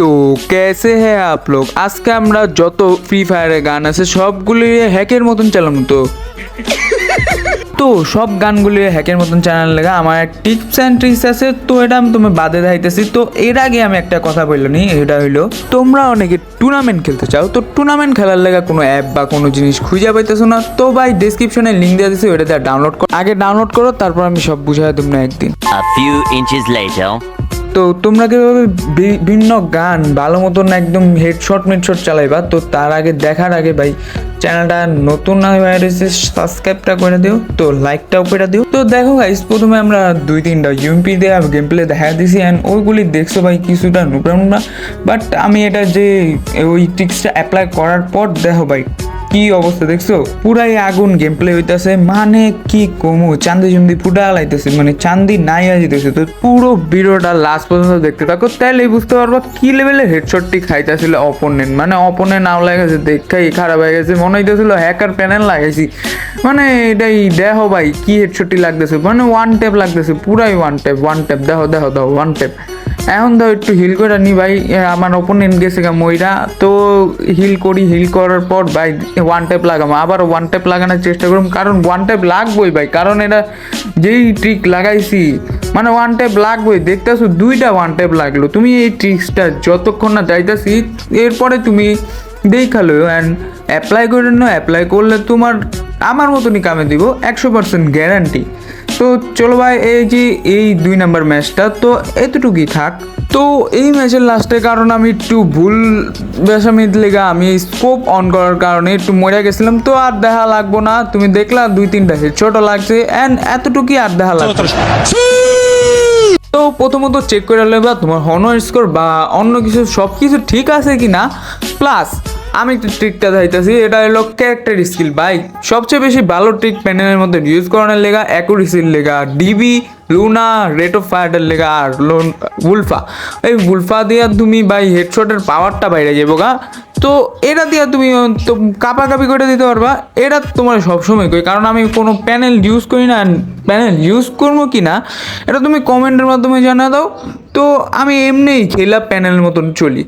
তো কেসে হ্যাঁ আপলোক আজকে আমরা যত ফ্রি ফায়ারের গান আছে, সবগুলি হ্যাকের মতন চালানো তো। তো সব গানগুলি হ্যাকের মতন চ্যানেল লেগে আমার টিপস অ্যান্ড ট্রিক্স আছে, তো এটা আমি তোমার বাদে ধাইতেছি তো এর আগে আমি একটা কথা বলল নি এটা হইল, তোমরা অনেকে টুর্নামেন্ট খেলতে চাও, তো টুর্নামেন্ট খেলার লেগে কোনো অ্যাপ বা কোনো জিনিস খুঁজে পাইতেছো না, তো ভাই ডিসক্রিপশনে লিঙ্ক দিয়ে দিছি ওটা ডাউনলোড করো। আগে ডাউনলোড করো, তারপর আমি সব বুঝাই তোমরা একদিন। A few inches later. তো তোমরা কীভাবে বি- ভিন্ন গান ভালো মতন একদম হেডশট মেডশট চালাইবা? তো তার আগে দেখার আগে ভাই, চ্যানেলটা নতুন না হয়ে রয়েছে সাবস্ক্রাইবটা করে দিও, তো লাইকটাও করে দিও। তো দেখো গাইস প্রথমে আমরা দুই তিনটা ইউএমপি দিয়ে গেম প্লে দেখা দিছি অ্যান্ড ওইগুলি দেখছ ভাই, কিছুটা নুবরা নুবরা বাট আমি এটা যে, ওই টিক্সটা অ্যাপ্লাই করার পর দেখো ভাই কি অবস্থা দেখছ? পুরাই আগুন গেম প্লে হইতাছে। মানে কি কমু, চান্দি চুন্দি ফুটা লাইতেছে মানে চান্দি নাই যেতেছে তো পুরো ভিডিওটা লাস্ট পর্যন্ত দেখতে থাকো তাহলেই বুঝতে পারব কি লেভেলে হেডশটটি খাইতেছিল অপোনেন্ট মানে অপোনেন্ট নাও লাগাইছে, দেখাই খারাপ হয়ে গেছে, মনে হইতেছিল হ্যাকার প্যানেল লাগাইছি। মানে এটাই, দেখো ভাই, কি হেডশটটি লাগতেছে। মানে ওয়ান ট্যাপ লাগতেছে, পুরাই ওয়ান ট্যাপ ওয়ান ট্যাপ দেখো দেখো দেখো ওয়ান ট্যাপ এখন তো একটু হিল করে নি ভাই আমার ওপোনেন্ট গেছে গা মইরা। তো হিল করি হিল করার পর ভাই ওয়ান টাইপ লাগাবো। আবার ওয়ান টাইপ লাগানোর চেষ্টা করুন। কারণ ওয়ান টাইপ লাগবোই ভাই। কারণ এটা যেই ট্রিক লাগাইছি মানে ওয়ান টাইপ লাগবই। দেখতেছো, দুইটা ওয়ান টাইপ লাগল। তুমি এই ট্রিক্সটা যতক্ষণ না যাইতেছি, এরপরে তুমি দেখাল অ্যান্ড অ্যাপ্লাই করে নাও। অ্যাপ্লাই করলে তোমার, আমার মতনই কামে দিব। একশো পার্সেন্ট গ্যারান্টি তো চলো ভাই, এই যে এই দুই নাম্বার ম্যাচটা তো এতটুকুই থাক। তো এই ম্যাচের লাস্টে কারণ আমি একটু ভুল বেসামিত লেগা, আমি স্কোপ অন করার কারণে একটু মরে গেছিলাম। তো আর দেখা লাগবো না, তুমি দেখলা দুই তিনটা হেডশটও লাগছে অ্যান্ড এতটুকুই আর দেখা লাগবে তো প্রথমত চেক করে নেবা তোমার হনর স্কোর বা অন্য কিছু সব কিছু ঠিক আছে কি না প্লাস আমি একটু ট্রিকটা চাইতেছি এটা হলো ক্যারেক্টার স্কিল বাই সবচেয়ে বেশি ভালো ট্রিক প্যানেলের মধ্যে ইউজ করানোর লেগা অ্যাকুরেসির লেগা ডিবি লুনা রেট অফ ফায়ারের লেগা, আর লোন উলফা এই উলফা দিয়ে তুমি, ভাই হেডশটের পাওয়ারটা বাইরে যাব গা। তো এটা দিয়ে তুমি তো কাপাকাপি করে দিতে পারবা। এটা তোমার সবসময় কই কারণ আমি কোনো প্যানেল ইউজ করি না প্যানেল ইউজ করব কি না, এটা তুমি কমেন্টের মাধ্যমে জানা দাও। তো আমি এমনিই খেলা প্যানেলের মতন চলি।